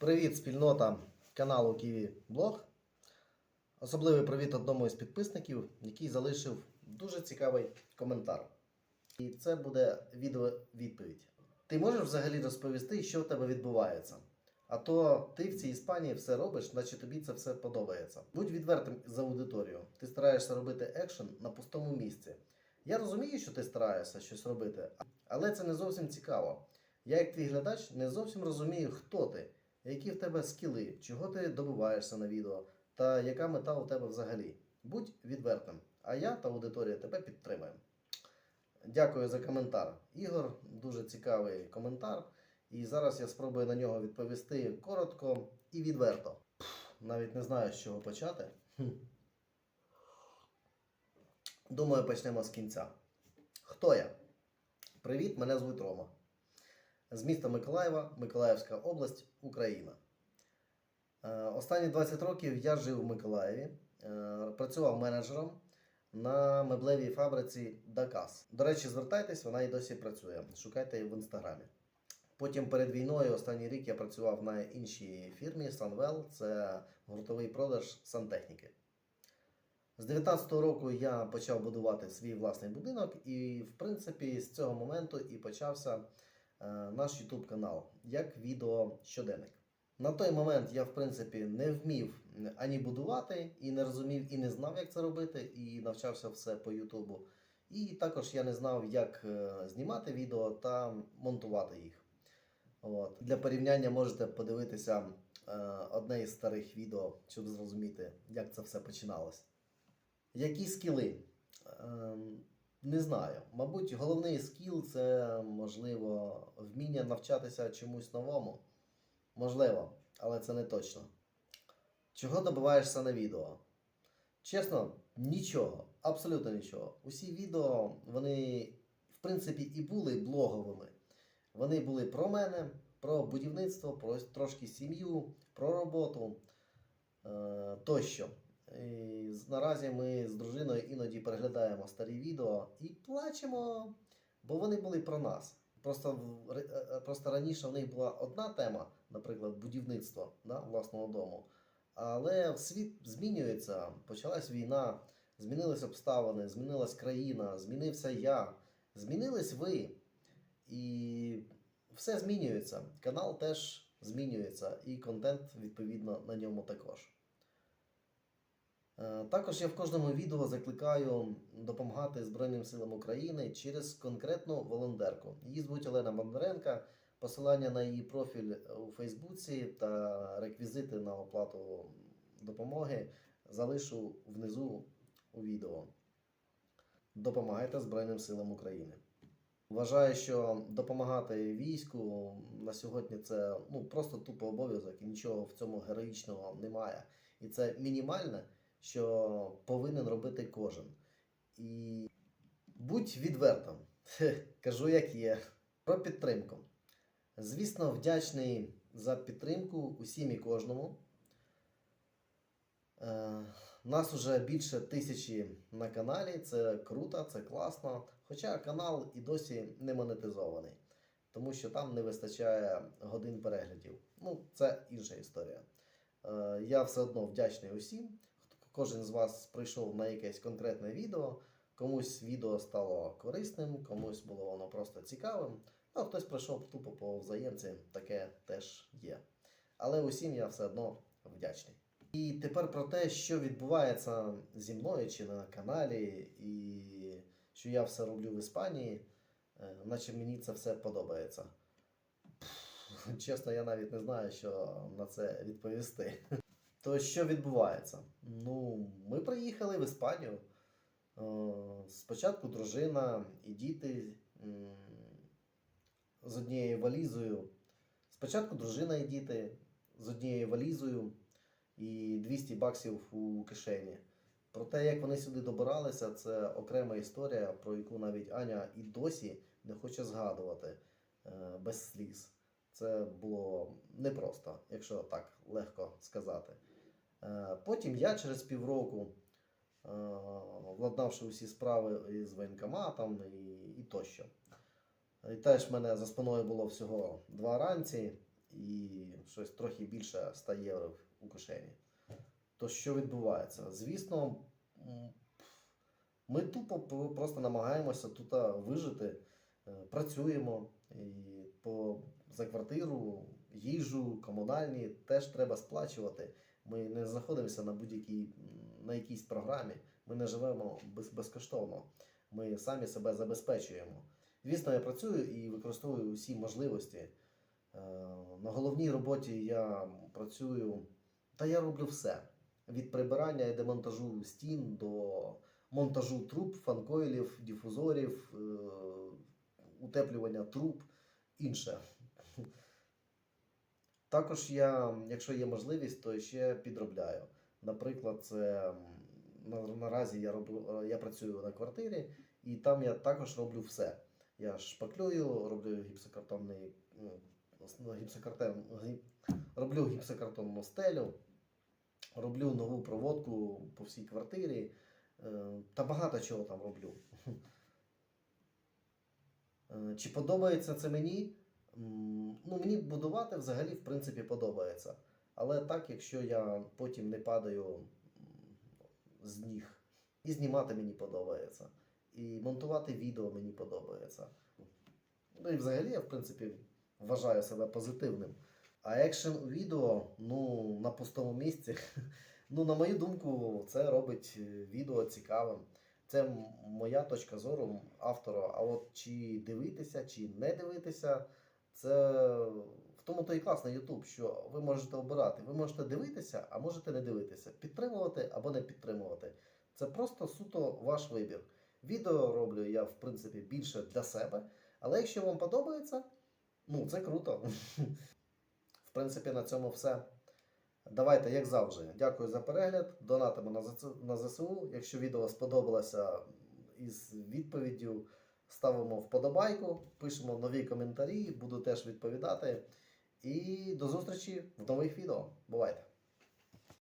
Привіт, спільнота каналу Ківі Блог. Особливий привіт одному із підписників, який залишив дуже цікавий коментар. І це буде відео-відповідь. Ти можеш взагалі розповісти, що в тебе відбувається? А то ти в цій Іспанії все робиш, наче тобі це все подобається. Будь відвертим за аудиторію. Ти стараєшся робити екшен на пустому місці. Я розумію, що ти стараєшся щось робити, але це не зовсім цікаво. Я, як твій глядач, не зовсім розумію, хто ти, які в тебе скіли, чого ти добиваєшся на відео, та яка мета у тебе взагалі. Будь відвертим, а я та аудиторія тебе підтримаємо. Дякую за коментар. Ігор, дуже цікавий коментар. І зараз я спробую на нього відповісти коротко і відверто. Навіть не знаю, з чого почати. Думаю, почнемо з кінця. Хто я? Привіт, мене звуть Рома. З міста Миколаєва, Миколаївська область, Україна. Е, Останні 20 років я жив в Миколаєві, е, працював менеджером на меблевій фабриці Дакас. До речі, звертайтесь, вона і досі працює. Шукайте її в інстаграмі. Потім перед війною, останній рік я працював на іншій фірмі Sunwell, це гуртовий продаж сантехніки. З 19-го року я почав будувати свій власний будинок, і, в принципі, з цього моменту і почався наш YouTube канал як відео щоденник. На той момент я, в принципі, не вмів ані будувати, і не розумів, і не знав, як це робити, і навчався все по Ютубу. І також я не знав, як е, знімати відео та монтувати їх. От. Для порівняння можете подивитися е, одне із старих відео, щоб зрозуміти, як це все починалось. Які скіли? Ем, Не знаю. Мабуть, головний скіл це можливо вміння навчатися чомусь новому. Можливо, але це не точно. Чого добиваєшся на відео? Чесно, нічого, абсолютно нічого. Усі відео, вони, в принципі, і були блоговими. Вони були про мене, про будівництво, про трошки сім'ю, про роботу е, тощо. І наразі ми з дружиною іноді переглядаємо старі відео і плачемо, бо вони були про нас. Просто, е, е, просто раніше в них була одна тема, наприклад, будівництво да, власного дому. Але світ змінюється, почалась війна, змінились обставини, змінилась країна, змінився я, змінились ви. І все змінюється. Канал теж змінюється, і контент, відповідно, на ньому також. Е, Також я в кожному відео закликаю допомагати Збройним силам України через конкретну волонтерку. Її звуть Олена Бондаренка. Посилання на її профіль у Фейсбуці та реквізити на оплату допомоги залишу внизу у відео. Допомагайте Збройним силам України. Вважаю, що допомагати війську на сьогодні це ну, просто тупо обов'язок і нічого в цьому героїчного немає. І це мінімальне, що повинен робити кожен. І будь відвертим, кажу, як є, про підтримку. Звісно, вдячний за підтримку усім і кожному. Е, Нас уже більше тисячі на каналі. Це круто, це класно. Хоча канал і досі не монетизований, тому що там не вистачає годин переглядів. Ну, це інша історія. Е, Я все одно вдячний усім. Кожен з вас прийшов на якесь конкретне відео. Комусь відео стало корисним, комусь було воно просто цікавим. А хтось прийшов тупо по взаємці, таке теж є. Але усім я все одно вдячний. І тепер про те, що відбувається зі мною чи на каналі, і що я все роблю в Іспанії, е, наче мені це все подобається. Чесно, я навіть не знаю, що на це відповісти. То що відбувається? Ну, ми приїхали в Іспанію. Е, Спочатку дружина і діти з однією валізою. Спочатку дружина і діти з однією валізою і 200 баксів у кишені. Про те, як вони сюди добиралися, це окрема історія, про яку навіть Аня і досі не хоче згадувати е, без сліз. Це було непросто, якщо так легко сказати. Е, Потім я через півроку, е, владнавши усі справи із воєнкоматом і, і тощо. І теж в мене за спиною було всього два ранці. і щось трохи більше 100 євро у кишені. То що відбувається? Звісно, ми тупо просто намагаємося тут вижити, е, працюємо і по, за квартиру, їжу, комунальні теж треба сплачувати. Ми не знаходимося на будь-якій на якійсь програмі. Ми не живемо без, безкоштовно. Ми самі себе забезпечуємо. Звісно, я працюю і використовую всі можливості. Е, На головній роботі я працюю, та я роблю все. Від прибирання і демонтажу стін до монтажу труб, фанкоїлів, дифузорів, е, утеплювання труб, інше. Також я, якщо є можливість, то ще підробляю. Наприклад, це наразі я роблю, я працюю на квартирі, і там я також роблю все. Я шпаклюю, роблю гіпсокартонний ну, гіпсокартон, гі- роблю гіпсокартонну стелю, роблю нову проводку по всій квартирі. е, Та багато чого там роблю. Е, Чи подобається це мені? Ну, мені будувати взагалі, в принципі, подобається. Але так, якщо я потім не падаю з ніг. І знімати мені подобається. І монтувати відео мені подобається. Ну і взагалі я, в принципі, вважаю себе позитивним. А екшен у відео, ну, на пустому місці, ну, на мою думку, це робить відео цікавим. Це моя точка зору автора. А от чи дивитися, чи не дивитися, це в тому то і класний YouTube, що ви можете обирати. Ви можете дивитися, а можете не дивитися, підтримувати або не підтримувати. Це просто суто ваш вибір. Відео роблю я, в принципі, більше для себе. Але якщо вам подобається, ну це круто. В принципі, на цьому все. Давайте, як завжди, дякую за перегляд. Донатимо на ЗСУ. Якщо відео сподобалося із відповіддю, ставимо вподобайку, пишемо нові коментарі, буду теж відповідати. І до зустрічі в нових відео. Бувайте!